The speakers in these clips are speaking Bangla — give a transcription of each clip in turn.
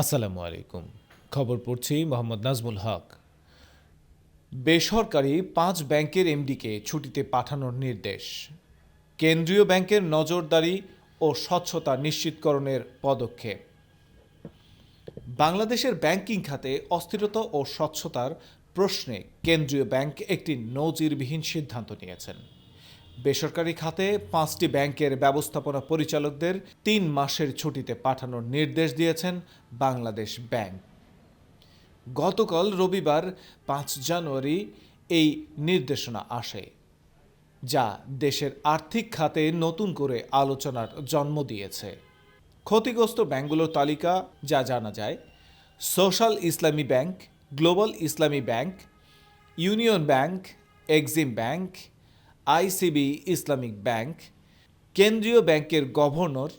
আসসালামু আলাইকুম। খবর পড়ছি মোহাম্মদ নাজমুল হক। বেসরকারি পাঁচ ব্যাংকের এমডিকে ছুটিতে পাঠানোর নির্দেশ। কেন্দ্রীয় ব্যাংকের নজরদারি ও স্বচ্ছতা নিশ্চিতকরণের পদক্ষেপ। বাংলাদেশের ব্যাংকিং খাতে অস্থিরতা ও স্বচ্ছতার প্রশ্নে কেন্দ্রীয় ব্যাংক একটি নজিরবিহীন সিদ্ধান্ত নিয়েছেন। বেসরকারি খাতে পাঁচটি ব্যাংকের ব্যবস্থাপনা পরিচালকদের তিন মাসের ছুটিতে পাঠানোর নির্দেশ দিয়েছেন বাংলাদেশ ব্যাংক। গতকাল রবিবার পাঁচ জানুয়ারি এই নির্দেশনা আসে, যা দেশের আর্থিক খাতে নতুন করে আলোচনার জন্ম দিয়েছে। ক্ষতিগ্রস্ত ব্যাংকগুলোর তালিকা, যা জানা যায়, social Islami bank, global Islami bank, union bank, Exim bank ICB Islamic bank, কেন্দ্রীয় ব্যাংকের গভর্নর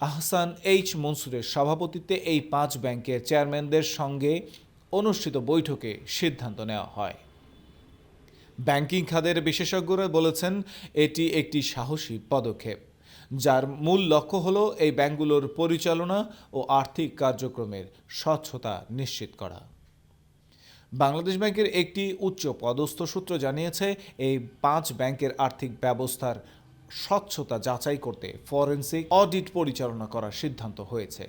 আহসান এইচ মনসুরের সভাপতিত্বে এই পাঁচ ব্যাংকের চেয়ারম্যানদের সঙ্গে অনুষ্ঠিত বৈঠকে সিদ্ধান্ত নেওয়া হয়। ব্যাংকিং খাতের বিশেষজ্ঞরা বলেছেন, এটি একটি সাহসী পদক্ষেপ, যার মূল লক্ষ্য হল এই ব্যাংকগুলোর পরিচালনা ও আর্থিক কার্যক্রমের স্বচ্ছতা নিশ্চিত করা। বাংলাদেশ ব্যাংকের একটি উচ্চ পদস্থ সূত্র জানিয়েছে, এই পাঁচ ব্যাংকের আর্থিক ব্যবস্থার স্বচ্ছতা যাচাই করতে ফরেন্সিক অডিট পরিচালনা করার সিদ্ধান্ত হয়েছে।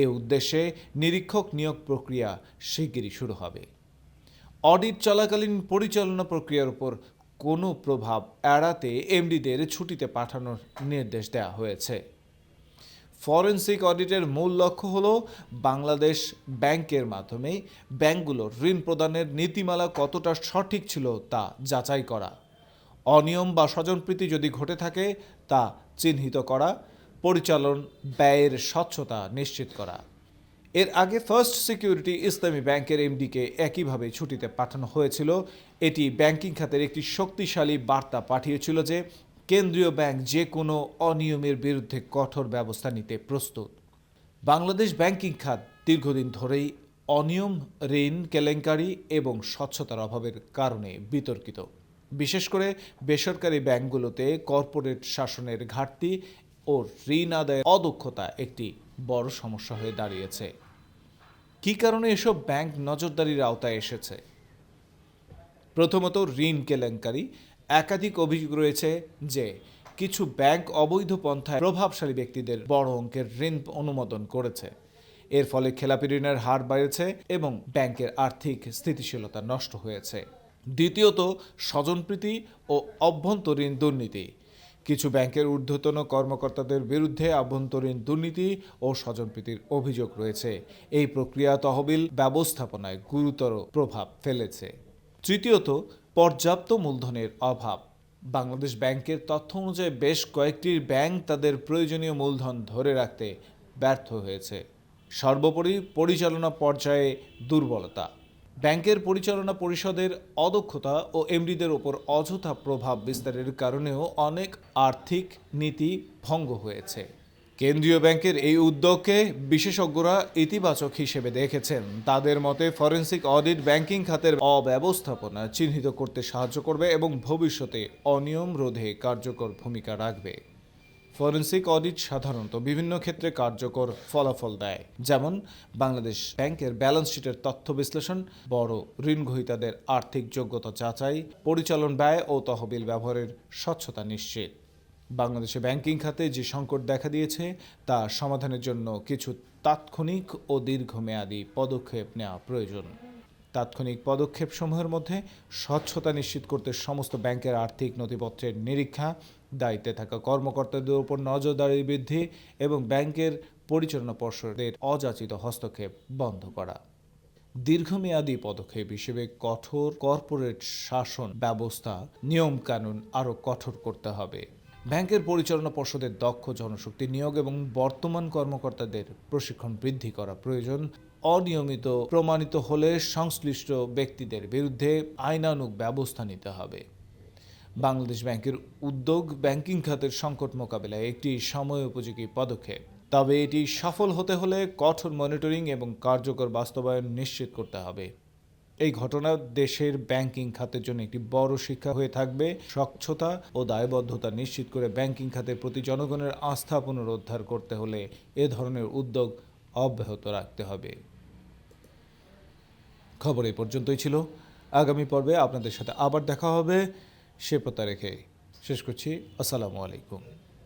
এ উদ্দেশ্যে নিরীক্ষক নিয়োগ প্রক্রিয়া শিগগিরই শুরু হবে। অডিট চলাকালীন পরিচালনা প্রক্রিয়ার উপর কোনো প্রভাব এড়াতে এমডিদের ছুটিতে পাঠানোর নির্দেশ দেওয়া হয়েছে। ফরেনসিক অডিটের মূল লক্ষ্য হল বাংলাদেশ ব্যাংকের মাধ্যমে ব্যাংকগুলোর ঋণ প্রদানের নীতিমালা কতটা সঠিক ছিল তা যাচাই করা। অনিয়ম বা স্বজনপ্রীতি যদি ঘটে থাকে, তা চিহ্নিত করা, পরিচালন ব্যয়ের স্বচ্ছতা নিশ্চিত করা। এর আগে ফার্স্ট সিকিউরিটি ইসলামী ব্যাংকের এমডিকে একইভাবে ছুটিতে পাঠানো হয়েছিল। এটি ব্যাংকিং খাতের একটি শক্তিশালী বার্তা পাঠিয়েছিল যে কেন্দ্রীয় ব্যাংক যে কোনো অনিয়মের বিরুদ্ধে কঠোর ব্যবস্থা নিতে প্রস্তুত। বাংলাদেশ ব্যাংকিং খাত দীর্ঘদিন ধরেই অনিয়ম, ঋণ, কেলেঙ্কারি এবং স্বচ্ছতার অভাবের কারণে বিতর্কিত। বিশেষ করে বেসরকারি ব্যাংকগুলোতে কর্পোরেট শাসনের ঘাটতি ও ঋণ আদায়ের অদক্ষতা একটি বড় সমস্যা হয়ে দাঁড়িয়েছে। কী কারণে এসব ব্যাংক নজরদারির আওতায় এসেছে? প্রথমত, ঋণ কেলেঙ্কারি একাধিক অভিযোগ রয়েছে যে কিছু ব্যাংক অবৈধ পন্থায় প্রভাবশালী ব্যক্তিদের বড় অঙ্কের ঋণ অনুমোদন করেছে। এর ফলে খেলাপি ঋণের হার বেড়েছে এবং ব্যাংকের আর্থিক স্থিতিশীলতা নষ্ট হয়েছে। দ্বিতীয়ত, স্বজনপ্রীতি ও অভ্যন্তরীণ দুর্নীতি। কিছু ব্যাংকের ঊর্ধ্বতন কর্মকর্তাদের বিরুদ্ধে আভ্যন্তরীণ দুর্নীতি ও স্বজনপ্রীতির অভিযোগ রয়েছে। এই প্রক্রিয়া তহবিল ব্যবস্থাপনায় গুরুতর প্রভাব ফেলেছে। তৃতীয়ত পর্যাপ্ত মূলধনের অভাব। বাংলাদেশ ব্যাংকের তথ্য অনুযায়ী বেশ কয়েকটি ব্যাংক তাদের প্রয়োজনীয় মূলধন ধরে রাখতে ব্যর্থ হয়েছে। সর্বোপরি পরিচালনা পর্যায়ে দুর্বলতা। ব্যাংকের পরিচালনা পরিষদের অদক্ষতা ও এমডিদের ওপর অযথা প্রভাব বিস্তারের কারণেও অনেক আর্থিক নীতি ভঙ্গ হয়েছে। কেন্দ্রীয় ব্যাংকের এই উদ্যোগকে বিশেষজ্ঞরা ইতিবাচক হিসেবে দেখেছেন। তাদের মতে ফরেন্সিক অডিট ব্যাংকিং খাতের অব্যবস্থাপনা চিহ্নিত করতে সাহায্য করবে এবং ভবিষ্যতে অনিয়ম রোধে কার্যকর ভূমিকা রাখবে। ফরেন্সিক অডিট সাধারণত বিভিন্ন ক্ষেত্রে কার্যকর ফলাফল দেয়। যেমন, বাংলাদেশ ব্যাংকের ব্যালেন্স শিটের তথ্য বিশ্লেষণ, বড় ঋণ গ্রহীতাদের আর্থিক যোগ্যতা যাচাই, পরিচালন ব্যয় ও তহবিল ব্যবহারের স্বচ্ছতা নিশ্চিত। বাংলাদেশে ব্যাংকিং খাতে যে সংকট দেখা দিয়েছে, তা সমাধানের জন্য কিছু তাৎক্ষণিক ও দীর্ঘমেয়াদী পদক্ষেপ নেওয়া প্রয়োজন। তাৎক্ষণিক পদক্ষেপসমূহের মধ্যে স্বচ্ছতা নিশ্চিত করতে সমস্ত ব্যাংকের আর্থিক নথিপত্রের নিরীক্ষা, দায়িত্বে থাকা কর্মকর্তাদের উপর নজরদারি বৃদ্ধি এবং ব্যাংকের পরিচালনা পর্ষদের অযাচিত হস্তক্ষেপ বন্ধ করা। দীর্ঘমেয়াদী পদক্ষেপ হিসেবে কঠোর কর্পোরেট শাসন ব্যবস্থা, নিয়মকানুন আরও কঠোর করতে হবে। ব্যাংকের পরিচালনা পর্ষদের দক্ষ জনশক্তি নিয়োগ এবং বর্তমান কর্মকর্তাদের প্রশিক্ষণ বৃদ্ধি করা প্রয়োজন। অনিয়মিত, প্রমাণিত হলে সংশ্লিষ্ট ব্যক্তিদের বিরুদ্ধে আইনানুগ ব্যবস্থা নিতে হবে। বাংলাদেশ ব্যাংকের উদ্যোগ ব্যাংকিং খাতের সংকট মোকাবেলায় একটি সময় উপযোগী পদক্ষেপ। তবে এটি সফল হতে হলে কঠোর মনিটরিং এবং কার্যকর বাস্তবায়ন নিশ্চিত করতে হবে। এই ঘটনা দেশের ব্যাংকিং খাতের জন্য একটি বড় শিক্ষা হয়ে থাকবে। স্বচ্ছতা ও দায়বদ্ধতা নিশ্চিত করে ব্যাংকিং খাতের প্রতি জনগণের আস্থা পুনরুদ্ধার করতে হলে এ ধরনের উদ্যোগ অব্যাহত রাখতে হবে। খবর এই পর্যন্তই ছিল। আগামী পর্বে আপনাদের সাথে আবার দেখা হবে সে প্রত্যয় রেখে শেষ করছি। আসসালামু আলাইকুম।